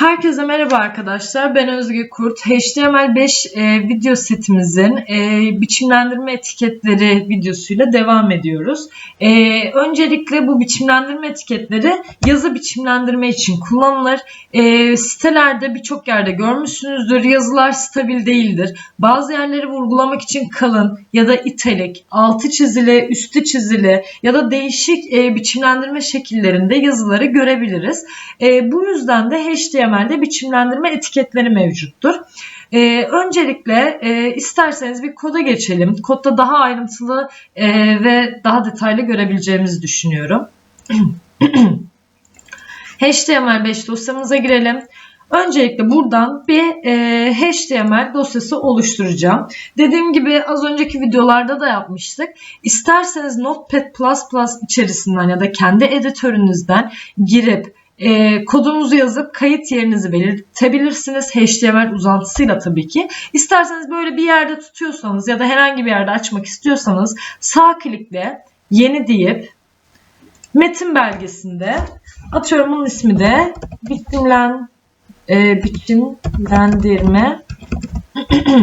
Herkese merhaba arkadaşlar. Ben Özge Kurt. HTML5 e, video setimizin e, biçimlendirme etiketleri videosuyla devam ediyoruz. E, öncelikle bu biçimlendirme etiketleri yazı biçimlendirme için kullanılır. E, sitelerde birçok yerde görmüşsünüzdür. Yazılar stabil değildir. Bazı yerleri vurgulamak için kalın ya da italik, altı çizili, üstü çizili ya da değişik e, biçimlendirme şekillerinde yazıları görebiliriz. E, bu yüzden de HTML HTML'de biçimlendirme etiketleri mevcuttur. Ee, öncelikle e, isterseniz bir koda geçelim. Kodda daha ayrıntılı e, ve daha detaylı görebileceğimizi düşünüyorum. HTML5 dosyamıza girelim. Öncelikle buradan bir e, HTML dosyası oluşturacağım. Dediğim gibi az önceki videolarda da yapmıştık. İsterseniz Notepad++ içerisinden ya da kendi editörünüzden girip e, kodunuzu yazıp kayıt yerinizi belirtebilirsiniz. HTML uzantısıyla tabii ki. İsterseniz böyle bir yerde tutuyorsanız ya da herhangi bir yerde açmak istiyorsanız sağ klikle yeni deyip metin belgesinde atıyorum bunun ismi de biçimlen e, biçimlendirme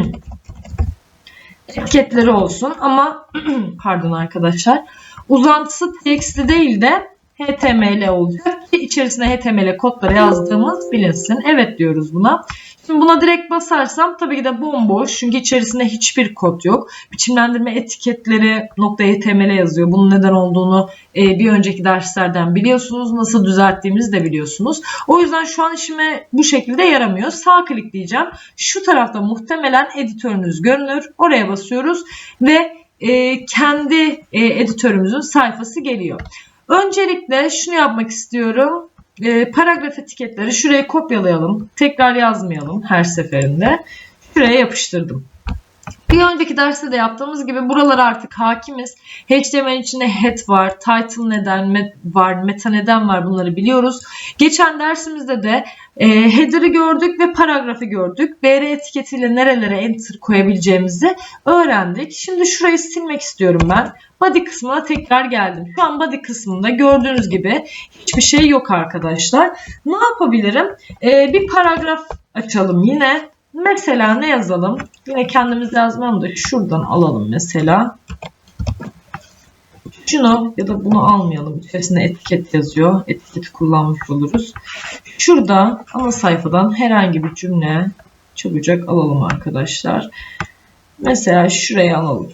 etiketleri olsun ama pardon arkadaşlar uzantısı txt değil de HTML olacak ki içerisine HTML kodları yazdığımız bilinsin. Evet diyoruz buna. Şimdi buna direkt basarsam tabii ki de bomboş çünkü içerisinde hiçbir kod yok. Biçimlendirme etiketleri .html yazıyor. Bunun neden olduğunu e, bir önceki derslerden biliyorsunuz. Nasıl düzelttiğimizi de biliyorsunuz. O yüzden şu an işime bu şekilde yaramıyor. Sağ klik diyeceğim. Şu tarafta muhtemelen editörünüz görünür. Oraya basıyoruz ve e, kendi e, editörümüzün sayfası geliyor. Öncelikle şunu yapmak istiyorum. E, paragraf etiketleri şuraya kopyalayalım. Tekrar yazmayalım her seferinde. Şuraya yapıştırdım. Bir önceki derste de yaptığımız gibi buralara artık hakimiz. HTML içinde head var, title neden var, meta neden var bunları biliyoruz. Geçen dersimizde de e, header'ı gördük ve paragrafı gördük. BR etiketiyle nerelere enter koyabileceğimizi öğrendik. Şimdi şurayı silmek istiyorum ben. Body kısmına tekrar geldim. Şu an body kısmında gördüğünüz gibi hiçbir şey yok arkadaşlar. Ne yapabilirim? E, bir paragraf açalım yine. Mesela ne yazalım? Yine kendimiz yazmam da şuradan alalım mesela. Şunu ya da bunu almayalım. İçerisinde etiket yazıyor. Etiketi kullanmış oluruz. Şurada ana sayfadan herhangi bir cümle çabucak alalım arkadaşlar. Mesela şuraya alalım.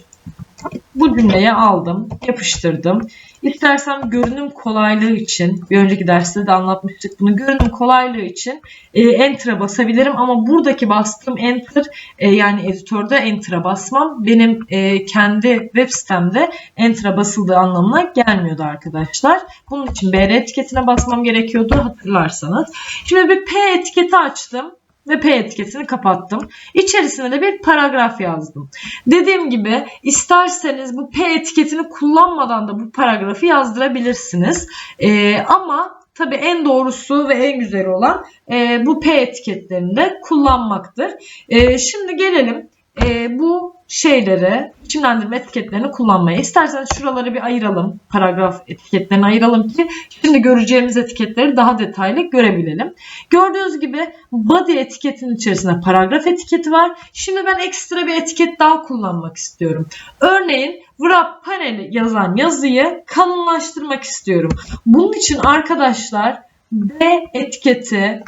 Bu cümleyi aldım, yapıştırdım. İstersem görünüm kolaylığı için, bir önceki derste de anlatmıştık bunu, görünüm kolaylığı için e, Enter'a basabilirim ama buradaki bastığım Enter, e, yani editörde Enter'a basmam benim e, kendi web sitemde Enter'a basıldığı anlamına gelmiyordu arkadaşlar. Bunun için BR etiketine basmam gerekiyordu hatırlarsanız. Şimdi bir P etiketi açtım ve P etiketini kapattım. İçerisine de bir paragraf yazdım. Dediğim gibi isterseniz bu P etiketini kullanmadan da bu paragrafı yazdırabilirsiniz. Ee, ama tabii en doğrusu ve en güzel olan e, bu P etiketlerini de kullanmaktır. E, şimdi gelelim e, bu şeyleri, biçimlendirme etiketlerini kullanmaya. İsterseniz şuraları bir ayıralım. Paragraf etiketlerini ayıralım ki şimdi göreceğimiz etiketleri daha detaylı görebilelim. Gördüğünüz gibi body etiketinin içerisinde paragraf etiketi var. Şimdi ben ekstra bir etiket daha kullanmak istiyorum. Örneğin wrap paneli yazan yazıyı kalınlaştırmak istiyorum. Bunun için arkadaşlar B etiketi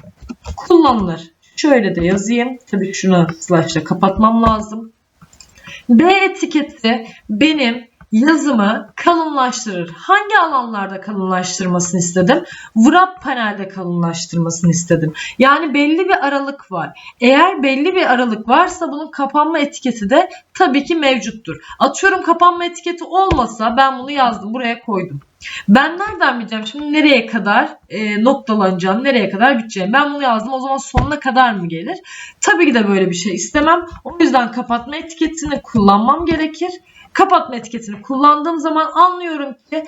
kullanılır. Şöyle de yazayım. Tabii şunu slash'la kapatmam lazım. B etiketi benim yazımı kalınlaştırır. Hangi alanlarda kalınlaştırmasını istedim? Wrap panelde kalınlaştırmasını istedim. Yani belli bir aralık var. Eğer belli bir aralık varsa bunun kapanma etiketi de tabii ki mevcuttur. Atıyorum kapanma etiketi olmasa ben bunu yazdım buraya koydum. Ben nereden bileceğim şimdi nereye kadar e, noktalanacağım, nereye kadar biteceğim. Ben bunu yazdım o zaman sonuna kadar mı gelir? Tabii ki de böyle bir şey istemem. O yüzden kapatma etiketini kullanmam gerekir. Kapatma etiketini kullandığım zaman anlıyorum ki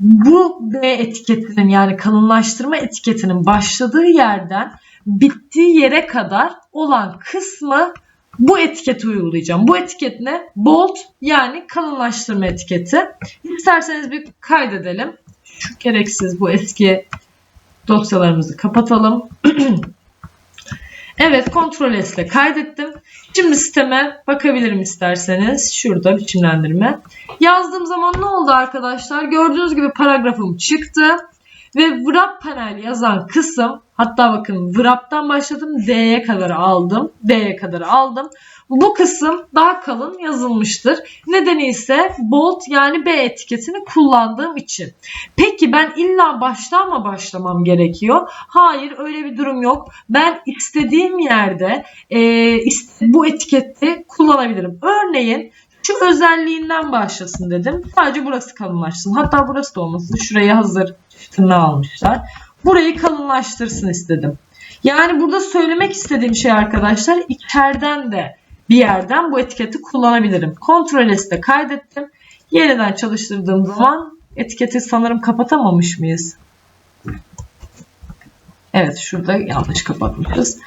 bu B etiketinin yani kalınlaştırma etiketinin başladığı yerden bittiği yere kadar olan kısmı bu etiketi uygulayacağım. Bu etiket ne? Bold yani kalınlaştırma etiketi. İsterseniz bir kaydedelim. Şu gereksiz bu eski dosyalarımızı kapatalım. Evet Ctrl S ile kaydettim. Şimdi sisteme bakabilirim isterseniz. Şurada biçimlendirme. Yazdığım zaman ne oldu arkadaşlar? Gördüğünüz gibi paragrafım çıktı. Ve wrap panel yazan kısım hatta bakın wrap'tan başladım D'ye kadar aldım. D'ye kadar aldım. Bu kısım daha kalın yazılmıştır. Nedeni ise bold yani B etiketini kullandığım için. Peki ben illa baştan mı başlamam gerekiyor? Hayır öyle bir durum yok. Ben istediğim yerde e, bu etiketi kullanabilirim. Örneğin şu özelliğinden başlasın dedim. Sadece burası kalınlaşsın. Hatta burası da olmasın. Şuraya hazır tırnağı almışlar. Burayı kalınlaştırsın istedim. Yani burada söylemek istediğim şey arkadaşlar içeriden de bir yerden bu etiketi kullanabilirim. Ctrl S'de kaydettim. Yeniden çalıştırdığım zaman etiketi sanırım kapatamamış mıyız? Evet şurada yanlış kapatmışız.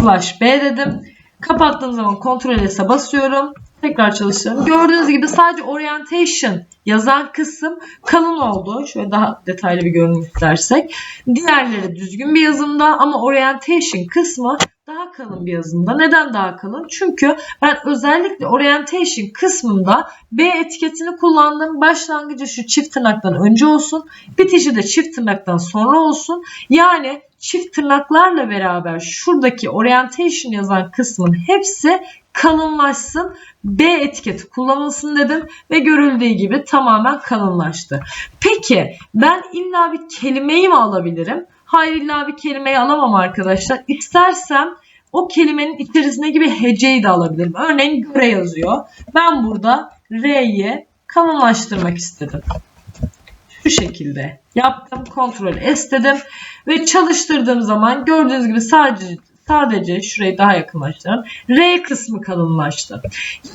Slash B dedim. Kapattığım zaman Ctrl S'e basıyorum. Tekrar çalıştırıyorum. Gördüğünüz gibi sadece orientation yazan kısım kalın oldu. Şöyle daha detaylı bir görünüm istersek. Diğerleri düzgün bir yazımda ama orientation kısmı daha kalın bir yazımda. Neden daha kalın? Çünkü ben özellikle orientation kısmında B etiketini kullandım. Başlangıcı şu çift tırnaktan önce olsun. Bitişi de çift tırnaktan sonra olsun. Yani çift tırnaklarla beraber şuradaki orientation yazan kısmın hepsi kalınlaşsın. B etiketi kullanılsın dedim ve görüldüğü gibi tamamen kalınlaştı. Peki ben illa bir kelimeyi mi alabilirim? Hayır illa bir kelimeyi alamam arkadaşlar. İstersem o kelimenin içerisinde gibi heceyi de alabilirim. Örneğin göre yazıyor. Ben burada R'yi kalınlaştırmak istedim. Şu şekilde yaptım. Ctrl S dedim. Ve çalıştırdığım zaman gördüğünüz gibi sadece sadece şurayı daha yakınlaştırın. R kısmı kalınlaştı.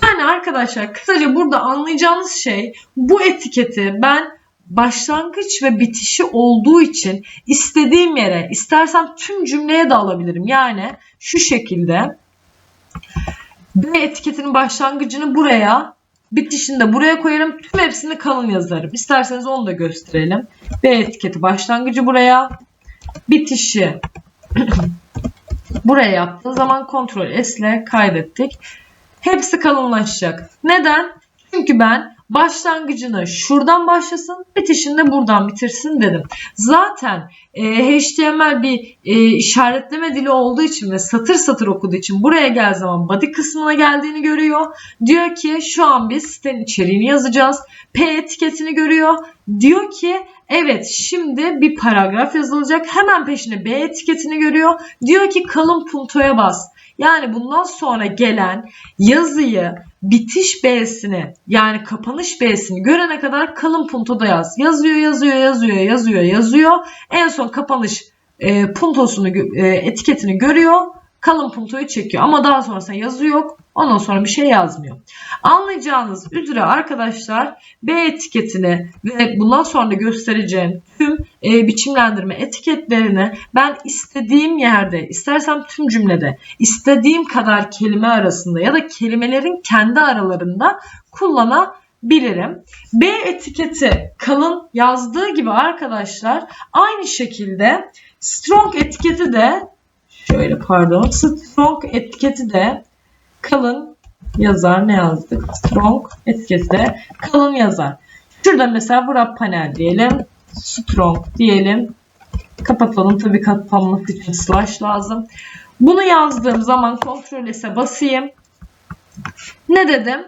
Yani arkadaşlar kısaca burada anlayacağınız şey bu etiketi ben başlangıç ve bitişi olduğu için istediğim yere istersem tüm cümleye de alabilirim. Yani şu şekilde B etiketinin başlangıcını buraya bitişini de buraya koyarım. Tüm hepsini kalın yazarım. İsterseniz onu da gösterelim. B etiketi başlangıcı buraya. Bitişi buraya yaptığım zaman Ctrl S ile kaydettik. Hepsi kalınlaşacak. Neden? Çünkü ben başlangıcını şuradan başlasın, bitişini de buradan bitirsin dedim. Zaten e, HTML bir e, işaretleme dili olduğu için ve satır satır okuduğu için buraya gel zaman body kısmına geldiğini görüyor. Diyor ki şu an biz sitenin içeriğini yazacağız. P etiketini görüyor. Diyor ki evet şimdi bir paragraf yazılacak. Hemen peşine B etiketini görüyor. Diyor ki kalın puntoya bas. Yani bundan sonra gelen yazıyı bitiş B'sini yani kapanış B'sini görene kadar kalın puntoda yaz. Yazıyor, yazıyor, yazıyor, yazıyor, yazıyor. En son kapanış e, puntosunu, e, etiketini görüyor. Kalın puntoyu çekiyor. Ama daha sonrasında yazı yok. Ondan sonra bir şey yazmıyor. Anlayacağınız üzere arkadaşlar B etiketini ve bundan sonra göstereceğim tüm e, biçimlendirme etiketlerini ben istediğim yerde, istersem tüm cümlede, istediğim kadar kelime arasında ya da kelimelerin kendi aralarında kullanabilirim. B etiketi kalın yazdığı gibi arkadaşlar aynı şekilde strong etiketi de şöyle pardon strong etiketi de kalın yazar ne yazdık? Strong etiketi de kalın yazar. Şurada mesela wrap panel diyelim. Strong diyelim. Kapatalım. Tabii kapanması için slash lazım. Bunu yazdığım zaman Ctrl S'e basayım. Ne dedim?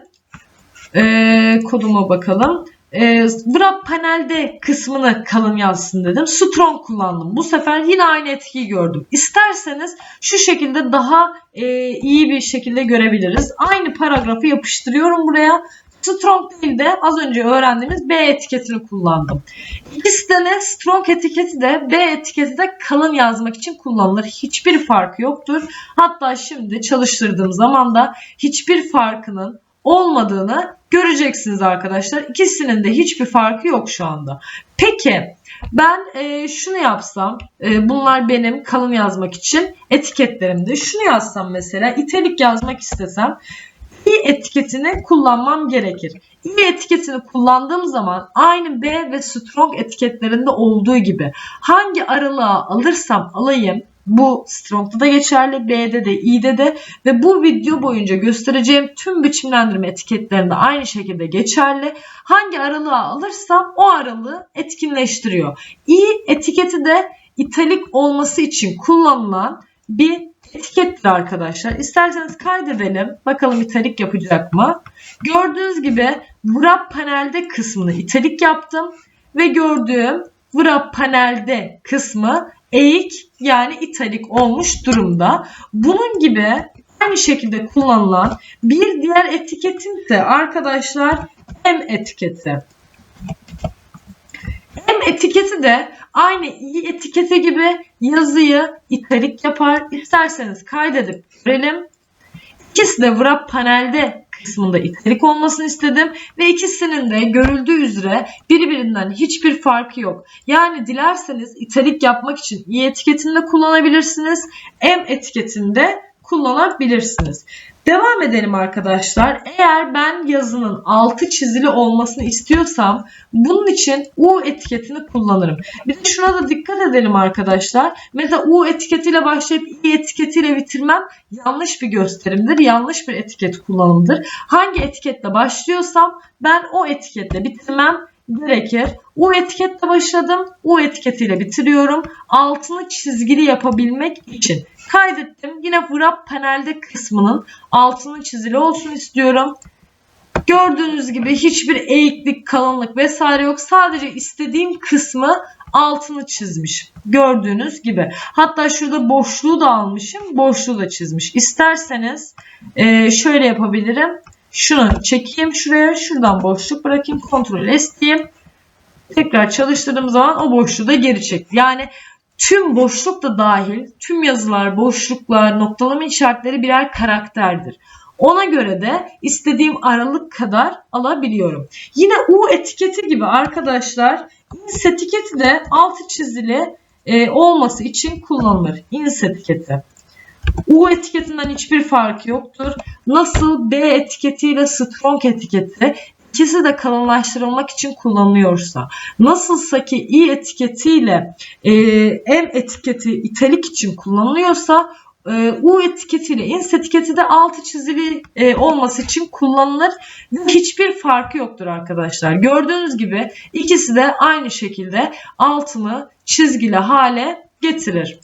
Ee, koduma bakalım e, wrap panelde kısmını kalın yazsın dedim. Strong kullandım. Bu sefer yine aynı etkiyi gördüm. İsterseniz şu şekilde daha e, iyi bir şekilde görebiliriz. Aynı paragrafı yapıştırıyorum buraya. Strong değil de az önce öğrendiğimiz B etiketini kullandım. İkisi de ne? Strong etiketi de B etiketi de kalın yazmak için kullanılır. Hiçbir farkı yoktur. Hatta şimdi çalıştırdığım zaman da hiçbir farkının olmadığını göreceksiniz arkadaşlar. İkisinin de hiçbir farkı yok şu anda. Peki ben e, şunu yapsam, e, bunlar benim kalın yazmak için etiketlerimde. Şunu yazsam mesela, itelik yazmak istesem i etiketini kullanmam gerekir. i etiketini kullandığım zaman aynı B ve strong etiketlerinde olduğu gibi hangi aralığa alırsam alayım Bu Strong'da da geçerli, B'de de, İ'de de ve bu video boyunca göstereceğim tüm biçimlendirme etiketlerinde aynı şekilde geçerli. Hangi aralığı alırsam o aralığı etkinleştiriyor. İ etiketi de italik olması için kullanılan bir etikettir arkadaşlar. İsterseniz kaydedelim. Bakalım italik yapacak mı? Gördüğünüz gibi wrap panelde kısmını italik yaptım ve gördüğüm wrap panelde kısmı eğik yani italik olmuş durumda. Bunun gibi aynı şekilde kullanılan bir diğer etiketin ise arkadaşlar M etiketi. M etiketi de aynı i etiketi gibi yazıyı italik yapar. İsterseniz kaydedip görelim. İkisi de wrap panelde kısmında italik olmasını istedim ve ikisinin de görüldüğü üzere birbirinden hiçbir farkı yok. Yani dilerseniz italik yapmak için i etiketini de kullanabilirsiniz. M etiketini de kullanabilirsiniz. Devam edelim arkadaşlar. Eğer ben yazının altı çizili olmasını istiyorsam bunun için U etiketini kullanırım. Bir de şuna da dikkat edelim arkadaşlar. Mesela U etiketiyle başlayıp İ etiketiyle bitirmem yanlış bir gösterimdir. Yanlış bir etiket kullanımdır. Hangi etiketle başlıyorsam ben o etiketle bitirmem gerekir. U etiketle başladım. U etiketiyle bitiriyorum. Altını çizgili yapabilmek için. Kaydettim. Yine wrap panelde kısmının altının çizili olsun istiyorum. Gördüğünüz gibi hiçbir eğiklik, kalınlık vesaire yok. Sadece istediğim kısmı altını çizmiş. Gördüğünüz gibi. Hatta şurada boşluğu da almışım. Boşluğu da çizmiş. İsterseniz şöyle yapabilirim. Şunu çekeyim şuraya. Şuradan boşluk bırakayım. Ctrl S diyeyim. Tekrar çalıştırdığım zaman o boşluğu da geri çekti. Yani tüm boşluk da dahil tüm yazılar, boşluklar, noktalama işaretleri birer karakterdir. Ona göre de istediğim aralık kadar alabiliyorum. Yine U etiketi gibi arkadaşlar ins etiketi de altı çizili e, olması için kullanılır. Ins etiketi. U etiketinden hiçbir farkı yoktur. Nasıl B etiketiyle strong etiketi ikisi de kalınlaştırılmak için kullanılıyorsa, nasılsa ki i etiketiyle e, M etiketi italik için kullanılıyorsa e, U etiketiyle ins etiketi de altı çizili e, olması için kullanılır hiçbir farkı yoktur arkadaşlar. Gördüğünüz gibi ikisi de aynı şekilde altını çizgili hale getirir.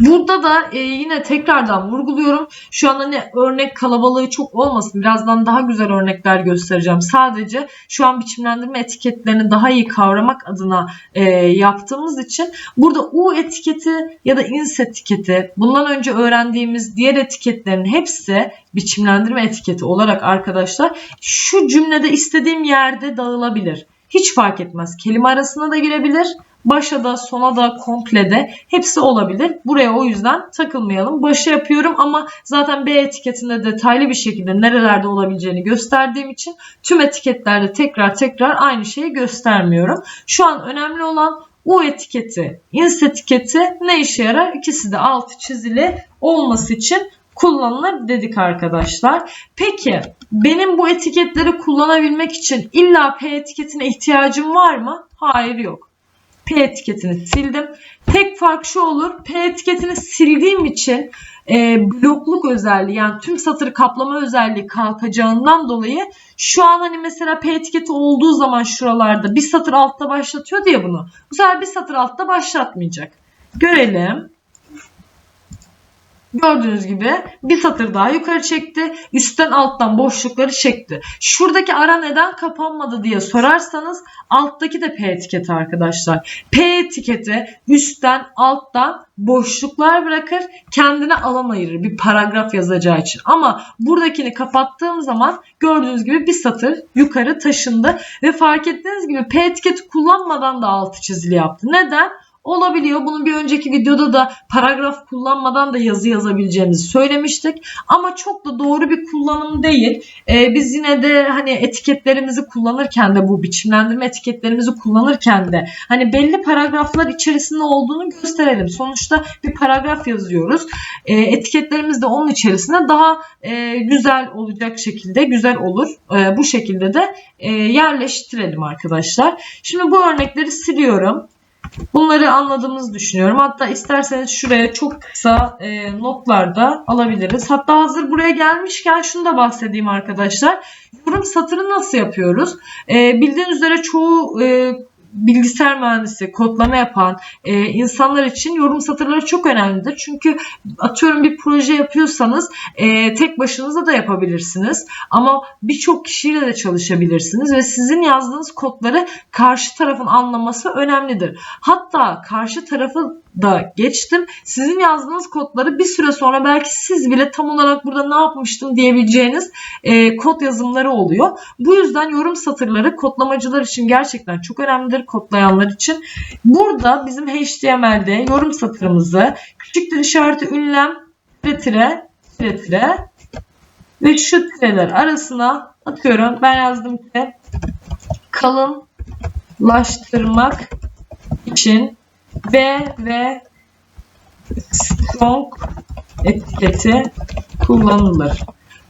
Burada da e, yine tekrardan vurguluyorum. Şu an hani örnek kalabalığı çok olmasın. Birazdan daha güzel örnekler göstereceğim. Sadece şu an biçimlendirme etiketlerini daha iyi kavramak adına e, yaptığımız için burada U etiketi ya da ins etiketi bundan önce öğrendiğimiz diğer etiketlerin hepsi biçimlendirme etiketi olarak arkadaşlar şu cümlede istediğim yerde dağılabilir. Hiç fark etmez. Kelime arasına da girebilir Başa da sona da komple de hepsi olabilir. Buraya o yüzden takılmayalım. Başa yapıyorum ama zaten B etiketinde detaylı bir şekilde nerelerde olabileceğini gösterdiğim için tüm etiketlerde tekrar tekrar aynı şeyi göstermiyorum. Şu an önemli olan U etiketi, ins etiketi ne işe yarar? İkisi de altı çizili olması için kullanılır dedik arkadaşlar. Peki benim bu etiketleri kullanabilmek için illa P etiketine ihtiyacım var mı? Hayır yok. P etiketini sildim. Tek fark şu olur. P etiketini sildiğim için e, blokluk özelliği yani tüm satırı kaplama özelliği kalkacağından dolayı şu an hani mesela P etiketi olduğu zaman şuralarda bir satır altta başlatıyor diye bunu. Bu sefer bir satır altta başlatmayacak. Görelim. Gördüğünüz gibi bir satır daha yukarı çekti. Üstten alttan boşlukları çekti. Şuradaki ara neden kapanmadı diye sorarsanız alttaki de P etiketi arkadaşlar. P etiketi üstten alttan boşluklar bırakır kendine alan ayırır bir paragraf yazacağı için. Ama buradakini kapattığım zaman gördüğünüz gibi bir satır yukarı taşındı ve fark ettiğiniz gibi P etiketi kullanmadan da altı çizili yaptı. Neden? Olabiliyor. Bunun bir önceki videoda da paragraf kullanmadan da yazı yazabileceğimizi söylemiştik. Ama çok da doğru bir kullanım değil. Ee, biz yine de hani etiketlerimizi kullanırken de bu biçimlendirme etiketlerimizi kullanırken de hani belli paragraflar içerisinde olduğunu gösterelim. Sonuçta bir paragraf yazıyoruz. Ee, etiketlerimiz de onun içerisinde daha e, güzel olacak şekilde güzel olur. E, bu şekilde de e, yerleştirelim arkadaşlar. Şimdi bu örnekleri siliyorum. Bunları anladığımızı düşünüyorum. Hatta isterseniz şuraya çok kısa e, notlar da alabiliriz. Hatta hazır buraya gelmişken şunu da bahsedeyim arkadaşlar. Yorum satırı nasıl yapıyoruz? E, bildiğiniz üzere çoğu e, bilgisayar mühendisi, kodlama yapan e, insanlar için yorum satırları çok önemlidir. Çünkü atıyorum bir proje yapıyorsanız e, tek başınıza da yapabilirsiniz. Ama birçok kişiyle de çalışabilirsiniz ve sizin yazdığınız kodları karşı tarafın anlaması önemlidir. Hatta karşı tarafı da geçtim. Sizin yazdığınız kodları bir süre sonra belki siz bile tam olarak burada ne yapmıştım diyebileceğiniz e, kod yazımları oluyor. Bu yüzden yorum satırları kodlamacılar için gerçekten çok önemlidir. Kodlayanlar için. Burada bizim HTML'de yorum satırımızı küçük işareti ünlem tire tire ve şu tireler arasına atıyorum. Ben yazdım ki kalınlaştırmak için B ve strong etiketi kullanılır.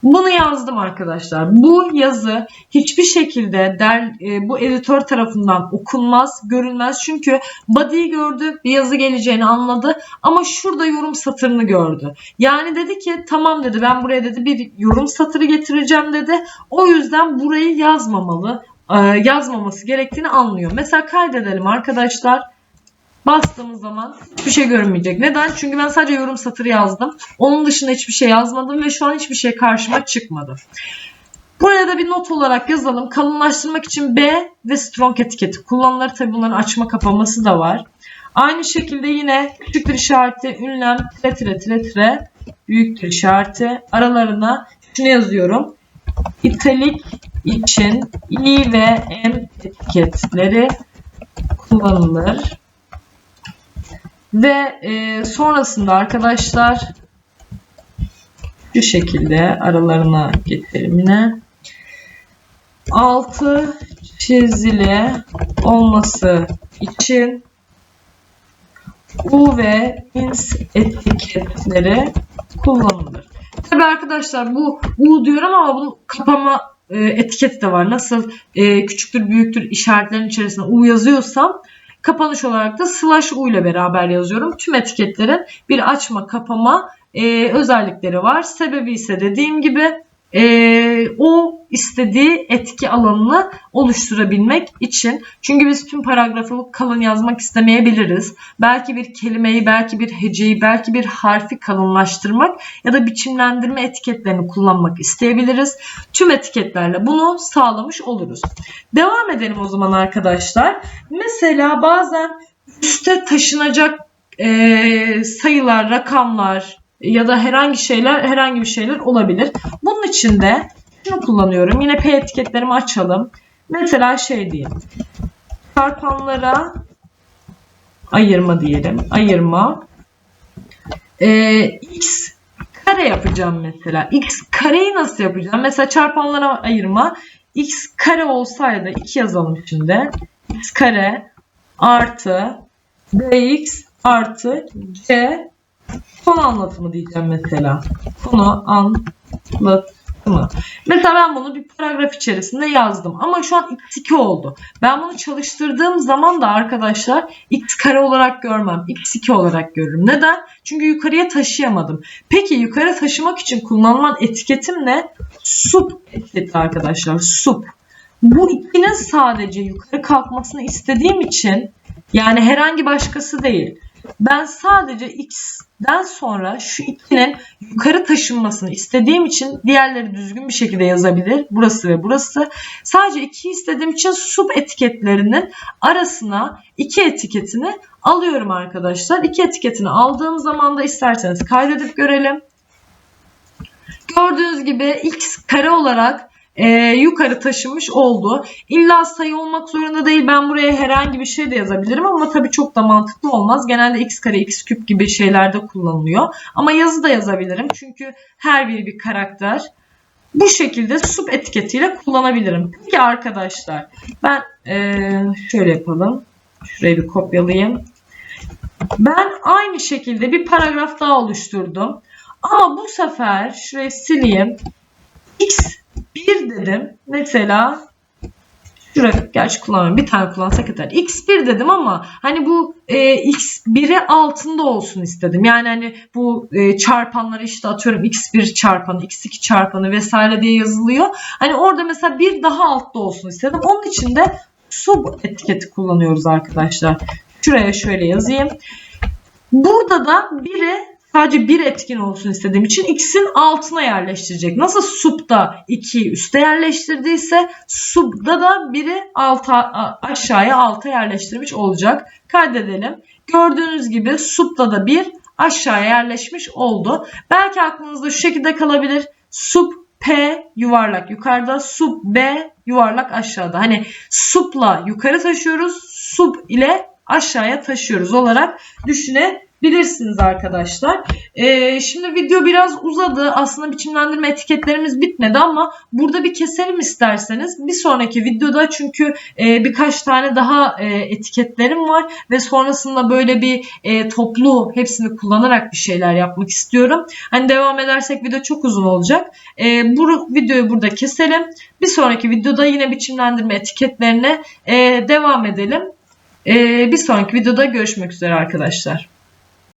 Bunu yazdım arkadaşlar. Bu yazı hiçbir şekilde der, e, bu editör tarafından okunmaz, görülmez. Çünkü body'yi gördü, bir yazı geleceğini anladı ama şurada yorum satırını gördü. Yani dedi ki tamam dedi ben buraya dedi bir yorum satırı getireceğim dedi. O yüzden burayı yazmamalı, e, yazmaması gerektiğini anlıyor. Mesela kaydedelim arkadaşlar. Bastığımız zaman hiçbir şey görünmeyecek. Neden? Çünkü ben sadece yorum satırı yazdım. Onun dışında hiçbir şey yazmadım ve şu an hiçbir şey karşıma çıkmadı. Buraya da bir not olarak yazalım. Kalınlaştırmak için B ve strong etiketi kullanılır. Tabi bunların açma kapaması da var. Aynı şekilde yine küçüktür işareti, ünlem, tire tire tire tire, büyüktür işareti. Aralarına şunu yazıyorum. İtalik için I ve M etiketleri kullanılır. Ve e, sonrasında arkadaşlar şu şekilde aralarına getirelim yine. Altı çizili olması için U ve ins etiketleri kullanılır. Tabi arkadaşlar bu U diyorum ama bunun kapama e, etiketi de var. Nasıl e, küçüktür büyüktür işaretlerin içerisinde U yazıyorsam Kapanış olarak da slash u ile beraber yazıyorum. Tüm etiketlerin bir açma kapama e, özellikleri var. Sebebi ise dediğim gibi e, o istediği etki alanını oluşturabilmek için. Çünkü biz tüm paragrafı kalın yazmak istemeyebiliriz. Belki bir kelimeyi, belki bir heceyi, belki bir harfi kalınlaştırmak ya da biçimlendirme etiketlerini kullanmak isteyebiliriz. Tüm etiketlerle bunu sağlamış oluruz. Devam edelim o zaman arkadaşlar. Mesela bazen üste taşınacak e, sayılar, rakamlar, ya da herhangi şeyler herhangi bir şeyler olabilir. Bunun için de şunu kullanıyorum. Yine P etiketlerimi açalım. Mesela şey diyeyim. Çarpanlara ayırma diyelim. Ayırma. Ee, x kare yapacağım mesela. X kareyi nasıl yapacağım? Mesela çarpanlara ayırma. X kare olsaydı 2 yazalım şimdi. X kare artı dx artı c Konu anlatımı diyeceğim mesela. Konu anlatımı. Mesela ben bunu bir paragraf içerisinde yazdım. Ama şu an x2 oldu. Ben bunu çalıştırdığım zaman da arkadaşlar x kare olarak görmem. x2 olarak görürüm. Neden? Çünkü yukarıya taşıyamadım. Peki yukarı taşımak için kullanılan etiketim ne? Sub etiketi arkadaşlar. Sub. Bu ikinin sadece yukarı kalkmasını istediğim için yani herhangi başkası değil ben sadece x'den sonra şu 2'nin yukarı taşınmasını istediğim için diğerleri düzgün bir şekilde yazabilir. Burası ve burası. Sadece 2 istediğim için sub etiketlerinin arasına 2 etiketini alıyorum arkadaşlar. 2 etiketini aldığım zaman da isterseniz kaydedip görelim. Gördüğünüz gibi x kare olarak e, yukarı taşımış oldu. İlla sayı olmak zorunda değil. Ben buraya herhangi bir şey de yazabilirim ama tabii çok da mantıklı olmaz. Genelde x kare x küp gibi şeylerde kullanılıyor. Ama yazı da yazabilirim. Çünkü her biri bir karakter. Bu şekilde sub etiketiyle kullanabilirim. Peki arkadaşlar ben e, şöyle yapalım. Şurayı bir kopyalayayım. Ben aynı şekilde bir paragraf daha oluşturdum. Ama bu sefer şurayı sileyim. X 1 dedim. Mesela Şuraya gerçi kullanmıyorum. Bir tane kullansak yeter. X1 dedim ama hani bu e, X1'i altında olsun istedim. Yani hani bu e, çarpanları işte atıyorum X1 çarpanı, X2 çarpanı vesaire diye yazılıyor. Hani orada mesela bir daha altta olsun istedim. Onun için de sub etiketi kullanıyoruz arkadaşlar. Şuraya şöyle yazayım. Burada da biri sadece bir etkin olsun istediğim için x'in altına yerleştirecek. Nasıl sub'da 2'yi üste yerleştirdiyse sub'da da biri alta, aşağıya alta yerleştirmiş olacak. Kaydedelim. Gördüğünüz gibi sub'da da bir aşağıya yerleşmiş oldu. Belki aklınızda şu şekilde kalabilir. Sub P yuvarlak yukarıda, sub B yuvarlak aşağıda. Hani sub'la yukarı taşıyoruz, sub ile aşağıya taşıyoruz olarak düşünebilirsiniz arkadaşlar. Ee, şimdi video biraz uzadı. Aslında biçimlendirme etiketlerimiz bitmedi ama burada bir keselim isterseniz. Bir sonraki videoda çünkü e, birkaç tane daha e, etiketlerim var ve sonrasında böyle bir e, toplu hepsini kullanarak bir şeyler yapmak istiyorum. Hani devam edersek video çok uzun olacak. E, bu videoyu burada keselim. Bir sonraki videoda yine biçimlendirme etiketlerine e, devam edelim. Ee, bir sonraki videoda görüşmek üzere arkadaşlar.